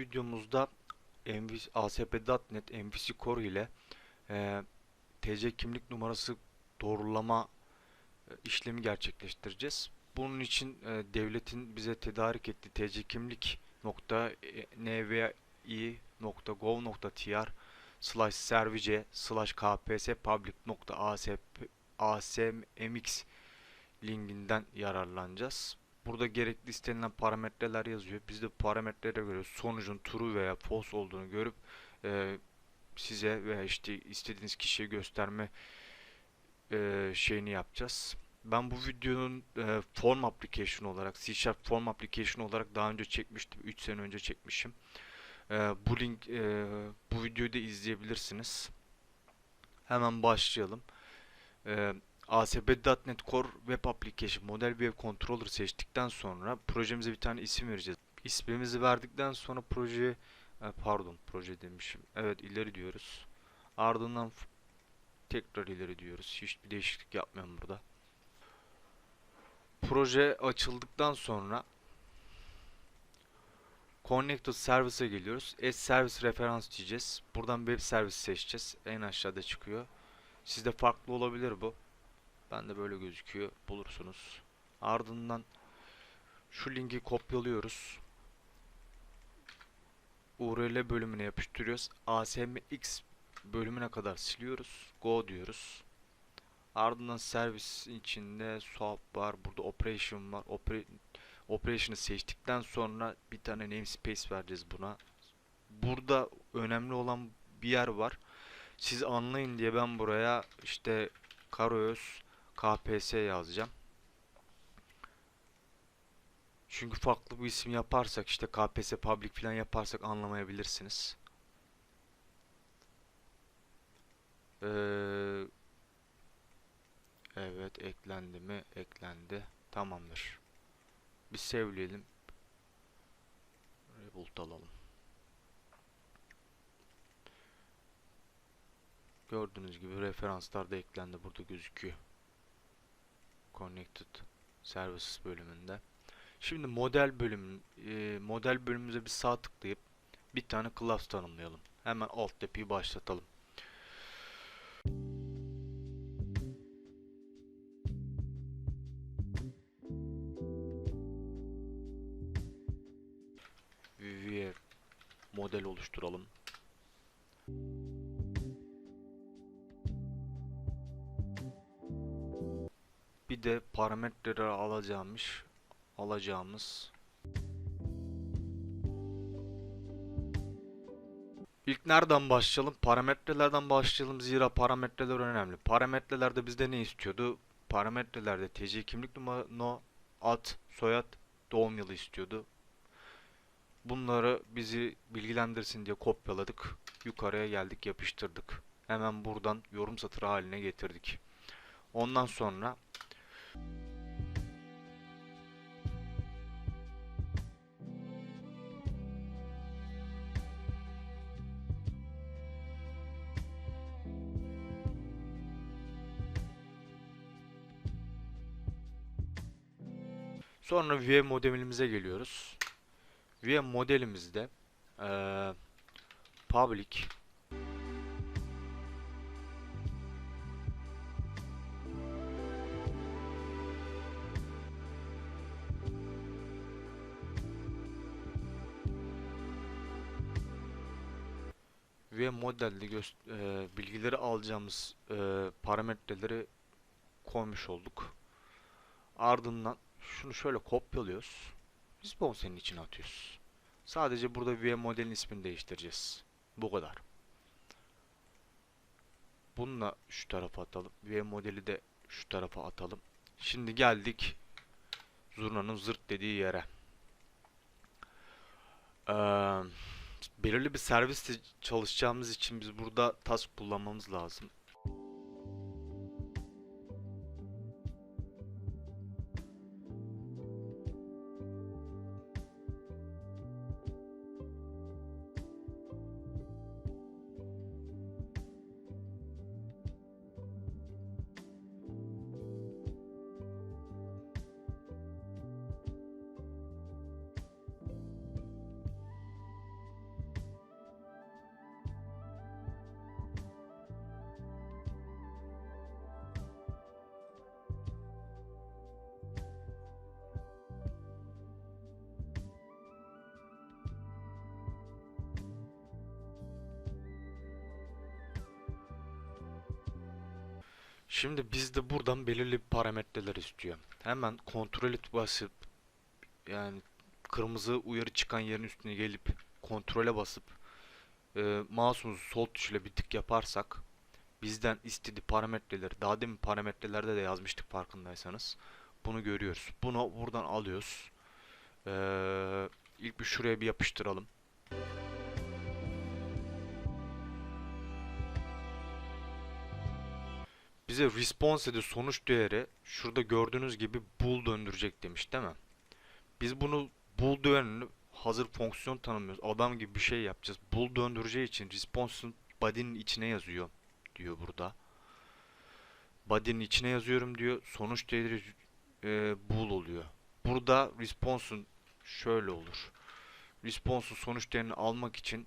videomuzda ASP.NET MVC Core ile e, TC kimlik numarası doğrulama e, işlemi gerçekleştireceğiz. Bunun için e, devletin bize tedarik ettiği TC kimlik nokta nvi.gov.tr slash service slash kps public nokta asmx linkinden yararlanacağız. Burada gerekli istenilen parametreler yazıyor. Biz de parametrelere göre sonucun true veya false olduğunu görüp e, size veya işte istediğiniz kişiye gösterme e, şeyini yapacağız. Ben bu videonun e, form application olarak C Sharp form application olarak daha önce çekmiştim. 3 sene önce çekmişim. E, bu link e, bu videoyu da izleyebilirsiniz. Hemen başlayalım. E, ASP.NET Core Web Application Model Web Controller seçtikten sonra projemize bir tane isim vereceğiz. İsmimizi verdikten sonra projeye e, pardon proje demişim. Evet ileri diyoruz. Ardından tekrar ileri diyoruz. Hiçbir değişiklik yapmıyorum burada. Proje açıldıktan sonra Connected Service'e geliyoruz. Add Service Reference diyeceğiz. Buradan Web Service seçeceğiz. En aşağıda çıkıyor. Sizde farklı olabilir bu. Bende böyle gözüküyor. Bulursunuz. Ardından şu linki kopyalıyoruz. URL bölümüne yapıştırıyoruz. ASMX bölümüne kadar siliyoruz. Go diyoruz. Ardından servis içinde swap var. Burada operation var. Opera operation'ı seçtikten sonra bir tane namespace vereceğiz buna. Burada önemli olan bir yer var. Siz anlayın diye ben buraya işte Karoöz KPS yazacağım. Çünkü farklı bir isim yaparsak işte KPS public falan yaparsak anlamayabilirsiniz. Ee, evet eklendi mi? Eklendi. Tamamdır. Bir sevleyelim. Rebuild alalım. Gördüğünüz gibi referanslar da eklendi. Burada gözüküyor. Connected Services bölümünde. Şimdi model bölüm e, model bölümümüze bir sağ tıklayıp bir tane class tanımlayalım. Hemen alt yapıyı başlatalım. Model oluşturalım. De parametreleri alacağımız alacağımız İlk nereden başlayalım? Parametrelerden başlayalım zira parametreler önemli. Parametrelerde bizde ne istiyordu? Parametrelerde TC kimlik numarası, ad, soyad, doğum yılı istiyordu. Bunları bizi bilgilendirsin diye kopyaladık. Yukarıya geldik, yapıştırdık. Hemen buradan yorum satırı haline getirdik. Ondan sonra Sonra Vue modelimize geliyoruz. Vue modelimizde eee public Modelde gös- eee, bilgileri alacağımız eee, parametreleri koymuş olduk. Ardından şunu şöyle kopyalıyoruz. Bunu senin için atıyoruz. Sadece burada Vue modelin ismini değiştireceğiz. Bu kadar. Bununla şu tarafa atalım. Vue modeli de şu tarafa atalım. Şimdi geldik zurnanın zırt dediği yere. Ee, belirli bir serviste çalışacağımız için biz burada task kullanmamız lazım. Şimdi bizde buradan belirli parametreler istiyor. Hemen kontrol et basıp yani kırmızı uyarı çıkan yerin üstüne gelip kontrole basıp e, mouse'umuzu sol tuşuyla bir tık yaparsak bizden istediği parametreleri daha demin parametrelerde de yazmıştık farkındaysanız bunu görüyoruz. Bunu buradan alıyoruz. Ee, ilk bir şuraya bir yapıştıralım. Bize response de sonuç değeri şurada gördüğünüz gibi bool döndürecek demiş değil mi? Biz bunu bool değerini hazır fonksiyon tanımlıyoruz. Adam gibi bir şey yapacağız. Bool döndüreceği için response'un body'nin içine yazıyor diyor burada. Body'nin içine yazıyorum diyor. Sonuç değeri e, bool oluyor. Burada response'un şöyle olur. Response'un sonuç değerini almak için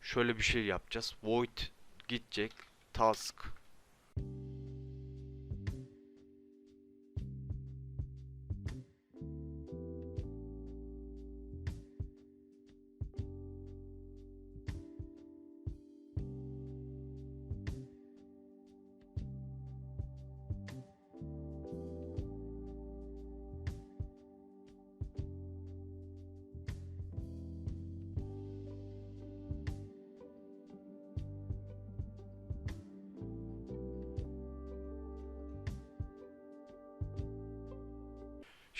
şöyle bir şey yapacağız. Void gidecek task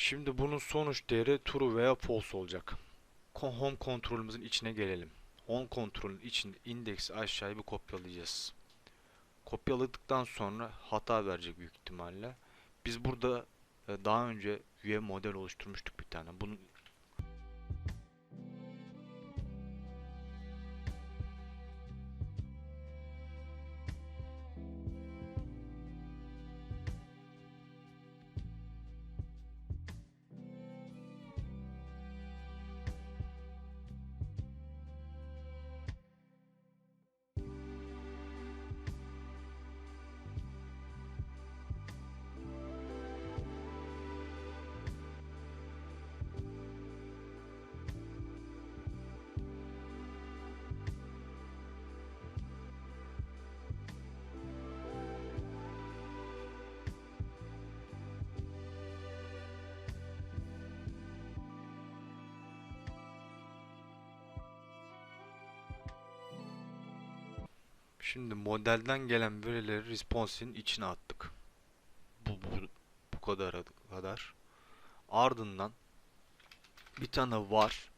Şimdi bunun sonuç değeri true veya false olacak. Home kontrolümüzün içine gelelim. Home kontrolün içinde indeksi aşağıya bir kopyalayacağız. Kopyaladıktan sonra hata verecek büyük ihtimalle. Biz burada e, daha önce üye model oluşturmuştuk bir tane. Bunun Şimdi modelden gelen verileri response'in içine attık. Bu, bu, bu kadar kadar. Ardından bir tane var.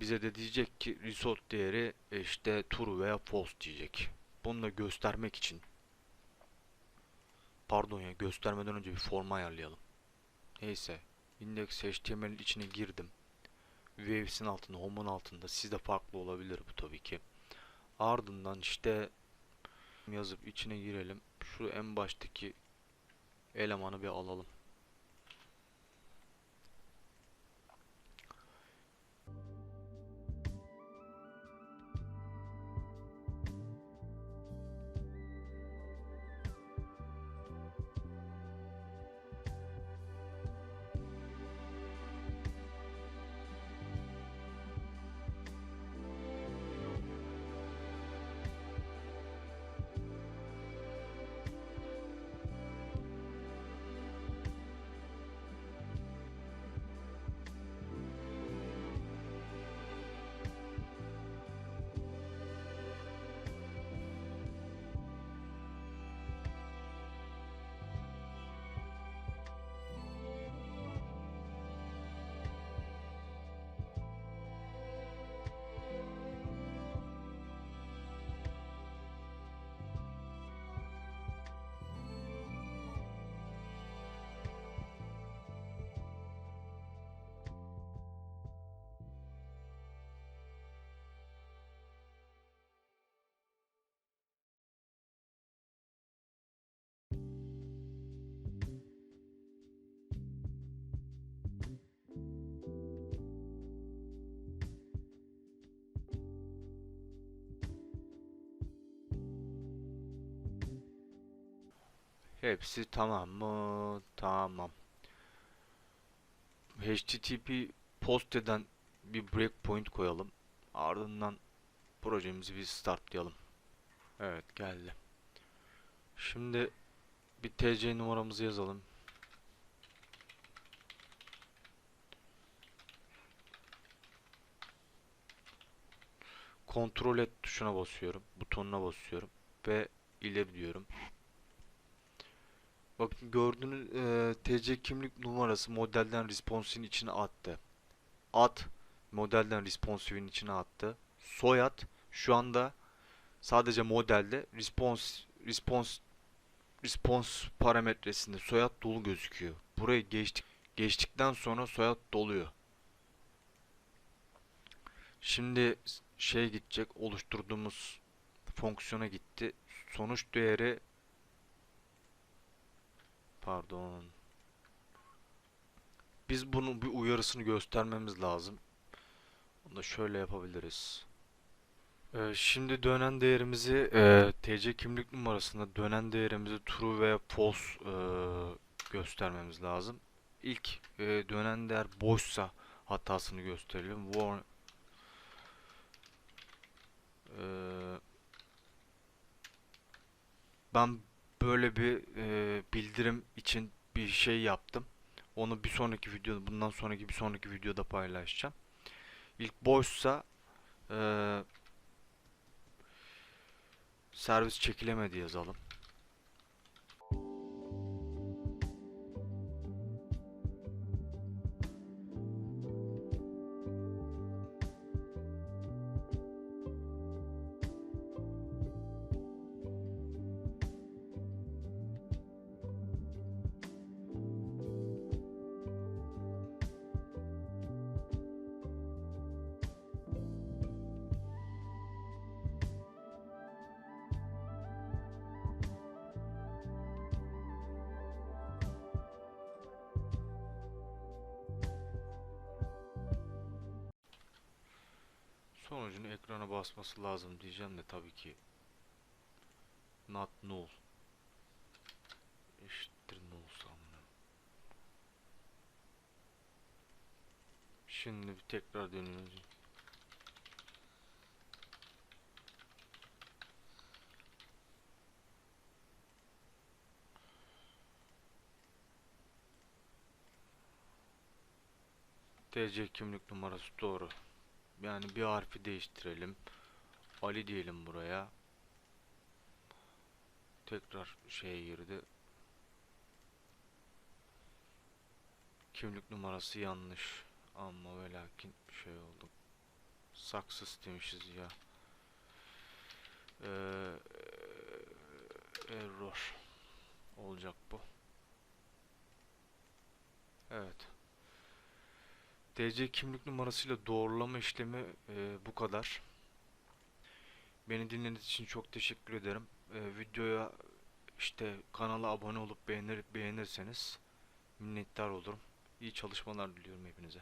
Bize de diyecek ki result değeri işte true veya false diyecek. Bunu da göstermek için pardon ya göstermeden önce bir forma ayarlayalım. Neyse index html'in içine girdim. Waves'in altında, home'un altında sizde farklı olabilir bu tabii ki. Ardından işte yazıp içine girelim. Şu en baştaki elemanı bir alalım. Hepsi tamam mı? Tamam. HTTP post eden bir breakpoint koyalım. Ardından projemizi bir startlayalım. Evet geldi. Şimdi bir TC numaramızı yazalım. Kontrol et tuşuna basıyorum. Butonuna basıyorum. Ve ileri diyorum. Bakın gördüğünüz e, TC kimlik numarası modelden responsive'in içine attı. Ad modelden responsive'in içine attı. Soyad şu anda sadece modelde response response response parametresinde soyad dolu gözüküyor. Burayı geçtik geçtikten sonra soyad doluyor. Şimdi şey gidecek oluşturduğumuz fonksiyona gitti. Sonuç değeri pardon. Biz bunun bir uyarısını göstermemiz lazım. Onu da şöyle yapabiliriz. Ee, şimdi dönen değerimizi e, TC kimlik numarasında dönen değerimizi true veya false e, göstermemiz lazım. İlk e, dönen değer boşsa hatasını gösterelim. Warn Ee, ben böyle bir e, bildirim için bir şey yaptım. Onu bir sonraki videoda, bundan sonraki bir sonraki videoda paylaşacağım. İlk boşsa e, servis çekilemedi yazalım. Sonucunu ekrana basması lazım diyeceğim de tabii ki not null eşittir null sanmıyorum. Şimdi bir tekrar dönüyoruz. TC kimlik numarası doğru. Yani bir harfi değiştirelim. Ali diyelim buraya. Tekrar şeye girdi. Kimlik numarası yanlış. Ama ve lakin şey oldu. Success demişiz ya. Ee, error olacak bu. Evet. DC kimlik numarasıyla doğrulama işlemi e, bu kadar. Beni dinlediğiniz için çok teşekkür ederim. E, videoya işte kanala abone olup beğenir beğenirseniz minnettar olurum. İyi çalışmalar diliyorum hepinize.